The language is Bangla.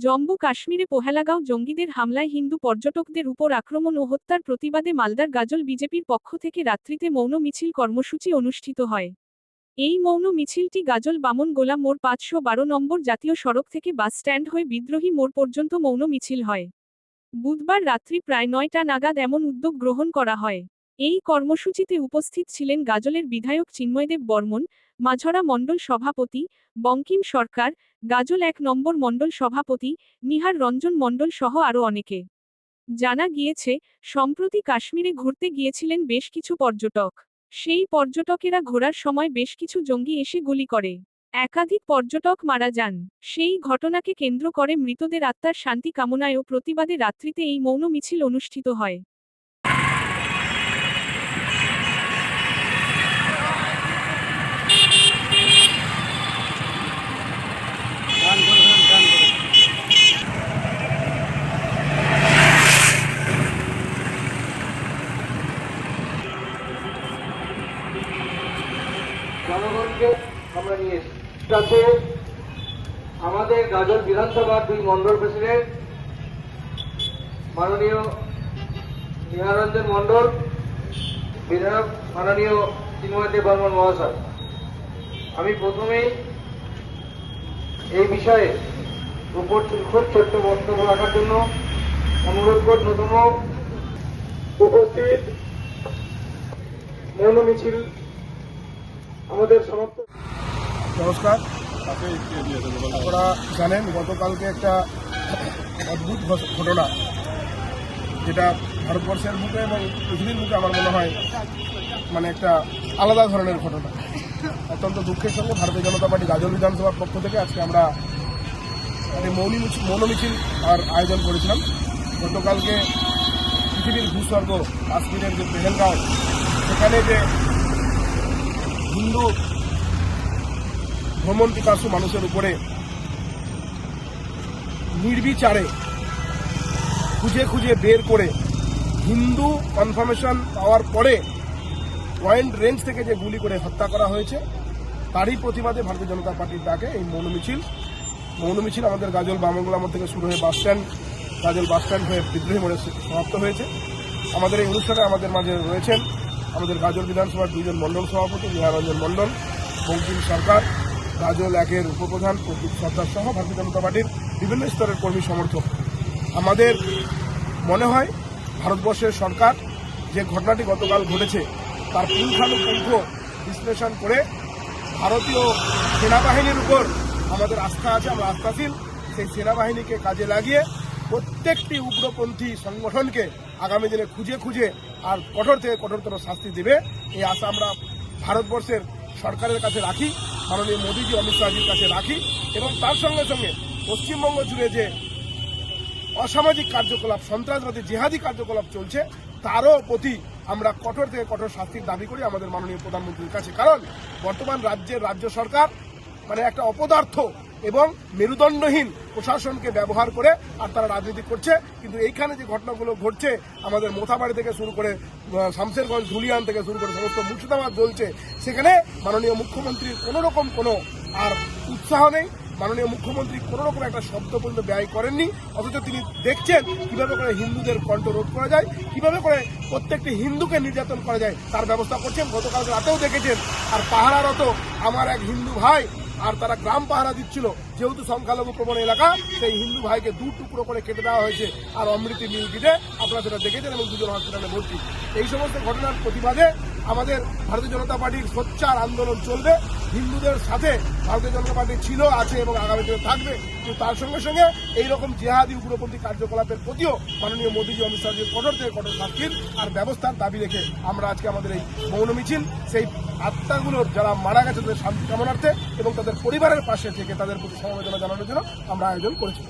জম্মু কাশ্মীরে পোহেলাগাঁও জঙ্গিদের হামলায় হিন্দু পর্যটকদের উপর আক্রমণ ও হত্যার প্রতিবাদে মালদার গাজল বিজেপির পক্ষ থেকে রাত্রিতে মৌন মিছিল কর্মসূচি অনুষ্ঠিত হয়। এই মৌন মিছিলটি গাজল বামন গোলা মোড় পাঁচশো বারো নম্বর জাতীয় সড়ক থেকে বাস স্ট্যান্ড হয়ে বিদ্রোহী মোড় পর্যন্ত মৌন মিছিল হয়। বুধবার রাত্রি প্রায় নয়টা নাগাদ এমন উদ্যোগ গ্রহণ করা হয়। এই কর্মসূচিতে উপস্থিত ছিলেন গাজলের বিধায়ক চিন্ময়দেব বর্মন, মাঝরা মণ্ডল সভাপতি বঙ্কিম সরকার, গাজল এক নম্বর মণ্ডল সভাপতি নিহার রঞ্জন মণ্ডল সহ আরও অনেকে। জানা গিয়েছে, সম্প্রতি কাশ্মীরে ঘুরতে গিয়েছিলেন বেশ কিছু পর্যটক। সেই পর্যটকেরা ঘোরার সময় বেশ কিছু জঙ্গি এসে গুলি করে। একাধিক পর্যটক মারা যান। সেই ঘটনাকে কেন্দ্র করে মৃতদের আত্মার শান্তি কামনায় ও প্রতিবাদে রাত্রিতে এই মৌন মিছিল অনুষ্ঠিত হয়। জনগণকে আমরা নিয়ে এসেছি। আমাদের গাজল বিধানসভার দুই মন্ডল প্রেসিডেন্ট, মাননীয় নিহারঞ্জন মন্ডল বিধায়ক মাননীয় চিন্ময় দেব বর্মন মহাশয়। আমি প্রথমেই এই বিষয়ে উপর খুব ছোট্ট বক্তব্য রাখার জন্য অনুরোধ করব, নতুন উপস্থিত মৌন মিছিল আমাদের সমাপ্ত। নমস্কার। আপনারা জানেন, গতকালকে একটা অদ্ভুত ঘটনা, যেটা ভারতবর্ষের বুকে এবং পৃথিবীর বুকে আমার মনে হয় মানে একটা আলাদা ধরনের ঘটনা। অত্যন্ত দুঃখের সঙ্গে ভারতীয় জনতা পার্টি গাজল বিধানসভার পক্ষ থেকে আজকে আমরা মৌনী মৌন মিছিল আর আয়োজন করেছিলাম। গতকালকে পৃথিবীর ভূস্বর্গ কাশ্মীরের যে পেহেলগাঁও, সেখানে যে হিন্দু ভ্রমণ পিপাসু মানুষের উপরে নির্বিচারে খুঁজে খুঁজে বের করে হিন্দু কনফার্মেশন পাওয়ার পরে পয়েন্ট রেঞ্জ থেকে যে গুলি করে হত্যা করা হয়েছে, তারই প্রতিবাদে ভারতীয় জনতা পার্টির ডাকে এই মৌন মিছিল। মৌন মিছিল আমাদের গাজল বামঙ্গলা মোড় থেকে শুরু হয়ে বাস স্ট্যান্ড, গাজল বাস স্ট্যান্ড হয়ে বিদ্রোহী মোড়ে সমাপ্ত হয়েছে। আমাদের এই অনুষ্ঠানে আমাদের মাঝে রয়েছেন আমাদের গাজল বিধানসভার দুইজন মণ্ডল সভাপতি, নিহারঞ্জন মণ্ডল, বঙ্কিম সরকার, গাজল একের উপপ্রধান, প্রদীপ সর্দার সহ ভারতীয় জনতা পার্টির বিভিন্ন স্তরের কর্মী সমর্থক। আমাদের মনে হয়, ভারতবর্ষের সরকার যে ঘটনাটি গতকাল ঘটেছে, তার পুঙ্খানুপুঙ্খ বিশ্লেষণ করে ভারতীয় সেনাবাহিনীর উপর আমাদের আস্থা আছে, আমরা আস্থাশীল, সেই সেনাবাহিনীকে কাজে লাগিয়ে প্রত্যেকটি উগ্রপন্থী সংগঠনকে আগামী দিনে খুঁজে খুঁজে আর কঠোর থেকে কঠোরতর শাস্তি দেবে। এই আশা আমরা ভারতবর্ষের সরকারের কাছে রাখি, মাননীয় মোদীজি, অমিত শাহজির কাছে রাখি এবং তার সঙ্গে সঙ্গে পশ্চিমবঙ্গ জুড়ে যে অসামাজিক কার্যকলাপ, সন্ত্রাসবাদী, জেহাদি কার্যকলাপ চলছে, তারও প্রতি আমরা কঠোর থেকে কঠোর শাস্তির দাবি করি আমাদের মাননীয় প্রধানমন্ত্রীর কাছে। কারণ বর্তমান রাজ্যের রাজ্য সরকার মানে একটা অপদার্থ এবং মেরুদণ্ডহীন প্রশাসনকে ব্যবহার করে আর তারা রাজনীতি করছে। কিন্তু এইখানে যে ঘটনাগুলো ঘটছে আমাদের মোথাবাড়ি থেকে শুরু করে আহ, শামশেরগঞ্জ ধুলিয়ান থেকে শুরু করে সমস্ত মুর্শিদাবাদ জ্বলছে। সেখানে মাননীয় মুখ্যমন্ত্রীর কোনো রকম কোনো আর উৎসাহ নেই। মাননীয় মুখ্যমন্ত্রী কোনো রকম একটা শব্দ পর্যন্ত ব্যয় করেননি। অথচ তিনি দেখছেন কীভাবে করে হিন্দুদের কণ্ঠ রোধ করা যায় কীভাবে করে প্রত্যেকটি হিন্দুকে নির্যাতন করা যায় তার ব্যবস্থা করছেন। গতকাল রাতেও দেখেছেন আর পাহারারত আমার এক হিন্দু ভাই আর তারা গ্রাম পাহারা দিচ্ছিল। যেহেতু সংখ্যালঘু প্রবণ এলাকা, সেই হিন্দু ভাইকে দু টুকরো করে কেটে দেওয়া হয়েছে। আর অমৃতি দিতে আপনারা সেটা দেখেছেন এবং দুজন হসপিটালে ভর্তি। এই সমস্ত ঘটনার প্রতিবাদে আমাদের ভারতীয় জনতা পার্টির সোচ্চার আন্দোলন চলবে। হিন্দুদের সাথে ভারতীয় জনতা পার্টি ছিল, আছে এবং আগামী দিনে থাকবে। কিন্তু তার সঙ্গে সঙ্গে এই রকম জেহাদি উগ্রপন্থী কার্যকলাপের প্রতিও মাননীয় মোদীজি, অমিত শাহজির কঠোর থেকে কঠোর শাস্তির আর ব্যবস্থার দাবি রেখে আমরা আজকে আমাদের এই মৌন মিছিল, সেই আত্মাগুলোর যারা মারা গেছে তাদের শান্তি কামনার্থে এবং তাদের পরিবারের পাশে থেকে তাদের প্রতি সমবেদনা জানানোর জন্য আমরা আয়োজন করেছি